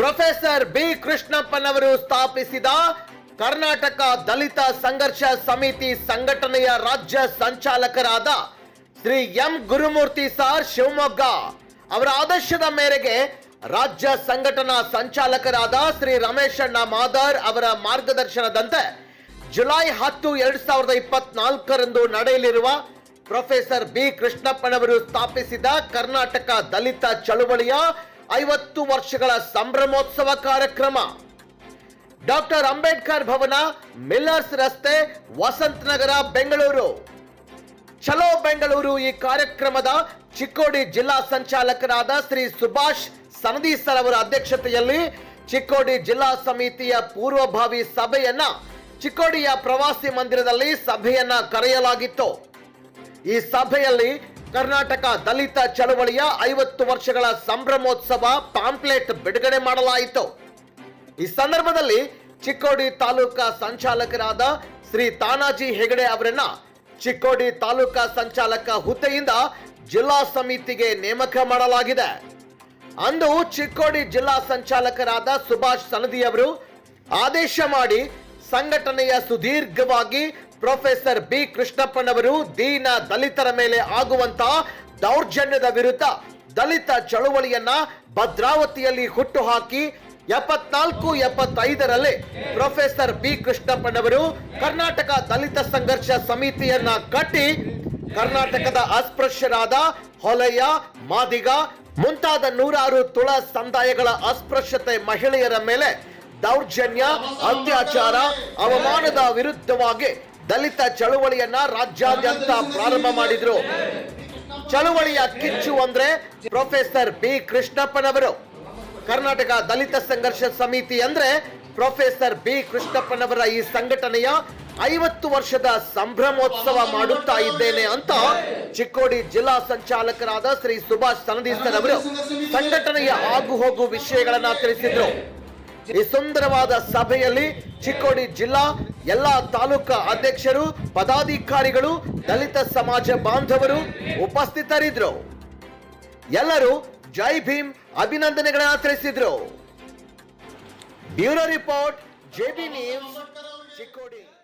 Professor B ಕೃಷ್ಣಪ್ಪನವರು ಸ್ಥಾಪಿಸಿದ ಕರ್ನಾಟಕ ದಲಿತ ಸಂಘರ್ಷ ಸಮಿತಿ ಸಂಘಟನೆಯ ರಾಜ್ಯ ಸಂಚಾಲಕರಾದ ಶ್ರೀ ಎಂ ಗುರುಮೂರ್ತಿ ಸಾರ್ ಶಿವಮೊಗ್ಗ. ಅವರ ಆದರ್ಶದ ಮೇರೆಗೆ ರಾಜ್ಯ ಸಂಘಟನಾ ಸಂಚಾಲಕರಾದ ಶ್ರೀ ರಮೇಶಣ್ಣ ಮಾದರ್ ಅವರ ಮಾರ್ಗದರ್ಶನದಂತೆ ಜುಲೈ ಹತ್ತು ಎರಡ್ ಸಾವಿರದ ಇಪ್ಪತ್ನಾಲ್ಕರಂದು ನಡೆಯಲಿರುವ ಪ್ರೊಫೆಸರ್ ಬಿ ಕೃಷ್ಣಪ್ಪನವರು ಸ್ಥಾಪಿಸಿದ ಕರ್ನಾಟಕ ದಲಿತ ಚಳುವಳಿಯ ಐವತ್ತು ವರ್ಷಗಳ ಸಂಭ್ರಮೋತ್ಸವ ಕಾರ್ಯಕ್ರಮ. ಡಾಕ್ಟರ್ ಅಂಬೇಡ್ಕರ್ ಭವನ, ಮಿಲ್ಲರ್ಸ್ ರಸ್ತೆ ವಸಂತ ನಗರ ಬೆಂಗಳೂರು. ಚಲೋ ಬೆಂಗಳೂರು ಈ ಕಾರ್ಯಕ್ರಮದ ಚಿಕ್ಕೋಡಿ ಜಿಲ್ಲಾ ಸಂಚಾಲಕರಾದ ಶ್ರೀ ಸುಭಾಷ್ ಸನದಿ ಅವರ ಅಧ್ಯಕ್ಷತೆಯಲ್ಲಿ ಚಿಕ್ಕೋಡಿ ಜಿಲ್ಲಾ ಸಮಿತಿಯ ಪೂರ್ವಭಾವಿ ಸಭೆಯನ್ನ ಚಿಕ್ಕೋಡಿಯ ಪ್ರವಾಸಿ ಮಂದಿರದಲ್ಲಿ ಸಭೆಯನ್ನ ಕರೆಯಲಾಗಿತ್ತು. ಈ ಸಭೆಯಲ್ಲಿ ಕರ್ನಾಟಕ ದಲಿತ ಚಳವಳಿಯ ಐವತ್ತು ವರ್ಷಗಳ ಸಂಭ್ರಮೋತ್ಸವ ಪಾಂಪ್ಲೆಟ್ ಬಿಡುಗಡೆ ಮಾಡಲಾಯಿತು. ಈ ಸಂದರ್ಭದಲ್ಲಿ ಚಿಕ್ಕೋಡಿ ತಾಲೂಕಾ ಸಂಚಾಲಕರಾದ ಶ್ರೀ ತಾನಾಜಿ ಹೆಗಡೆ ಅವರನ್ನ ಚಿಕ್ಕೋಡಿ ತಾಲೂಕಾ ಸಂಚಾಲಕ ಹುದ್ದೆಯಿಂದ ಜಿಲ್ಲಾ ಸಮಿತಿಗೆ ನೇಮಕ ಮಾಡಲಾಗಿದೆ. ಅಂದು ಚಿಕ್ಕೋಡಿ ಜಿಲ್ಲಾ ಸಂಚಾಲಕರಾದ ಸುಭಾಷ್ ಸನದಿ ಅವರು ಆದೇಶ ಮಾಡಿ ಸಂಘಟನೆಯ ಸುದೀರ್ಘವಾಗಿ ಪ್ರೊಫೆಸರ್ ಬಿ ಕೃಷ್ಣಪ್ಪನವರು ದೀನ ದಲಿತರ ಮೇಲೆ ಆಗುವಂತ ದೌರ್ಜನ್ಯದ ವಿರುದ್ಧ ದಲಿತ ಚಳುವಳಿಯನ್ನ ಭದ್ರಾವತಿಯಲ್ಲಿ ಹುಟ್ಟುಹಾಕಿ ಎಪ್ಪತ್ನಾಲ್ಕು ಎಪ್ಪತ್ತೈದರಲ್ಲಿ ಪ್ರೊಫೆಸರ್ ಬಿ ಕೃಷ್ಣಪ್ಪನವರು ಕರ್ನಾಟಕ ದಲಿತ ಸಂಘರ್ಷ ಸಮಿತಿಯನ್ನ ಕಟ್ಟಿ ಕರ್ನಾಟಕದ ಅಸ್ಪೃಶ್ಯರಾದ ಹೊಲೆಯ ಮಾದಿಗ ಮುಂತಾದ ನೂರಾರು ತುಳ ಸಮುದಾಯಗಳ ಅಸ್ಪೃಶ್ಯತೆ ಮಹಿಳೆಯರ ಮೇಲೆ ದೌರ್ಜನ್ಯ, ಅತ್ಯಾಚಾರ, ಅವಮಾನದ ವಿರುದ್ಧವಾಗಿ ದಲಿತ ಚಳುವಳಿಯನ್ನ ರಾಜ್ಯಾದ್ಯಂತ ಪ್ರಾರಂಭ ಮಾಡಿದ್ರು. ಚಳುವಳಿಯ ಕಿಚ್ಚು ಅಂದ್ರೆ ಪ್ರೊಫೆಸರ್ ಬಿ ಕೃಷ್ಣಪ್ಪನವರು. ಕರ್ನಾಟಕ ದಲಿತ ಸಂಘರ್ಷ ಸಮಿತಿ ಅಂದ್ರೆ ಪ್ರೊಫೆಸರ್ ಬಿ ಕೃಷ್ಣಪ್ಪನವರ ಈ ಸಂಘಟನೆಯ ಐವತ್ತು ವರ್ಷದ ಸಂಭ್ರಮೋತ್ಸವ ಮಾಡುತ್ತಾ ಇದ್ದೇನೆ ಅಂತ ಚಿಕ್ಕೋಡಿ ಜಿಲ್ಲಾ ಸಂಚಾಲಕರಾದ ಶ್ರೀ ಸುಭಾಷ್ ಸನದೀಸರ್ ಅವರು ಸಂಘಟನೆಯ ಆಗು ಹೋಗು ವಿಷಯಗಳನ್ನ ತಿಳಿಸಿದ್ರು. ಈ ಸುಂದರವಾದ ಸಭೆಯಲ್ಲಿ ಚಿಕ್ಕೋಡಿ ಜಿಲ್ಲಾ ಎಲ್ಲಾ ತಾಲೂಕಾ ಅಧ್ಯಕ್ಷರು, ಪದಾಧಿಕಾರಿಗಳು, ದಲಿತ ಸಮಾಜ ಬಾಂಧವರು ಉಪಸ್ಥಿತರಿದ್ರು ಎಲ್ಲರೂ ಜೈ ಭೀಮ್ ಅಭಿನಂದನೆಗಳನ್ನ ತಿಳಿಸಿದ್ರು. Bureau report JB news, Chikkodi.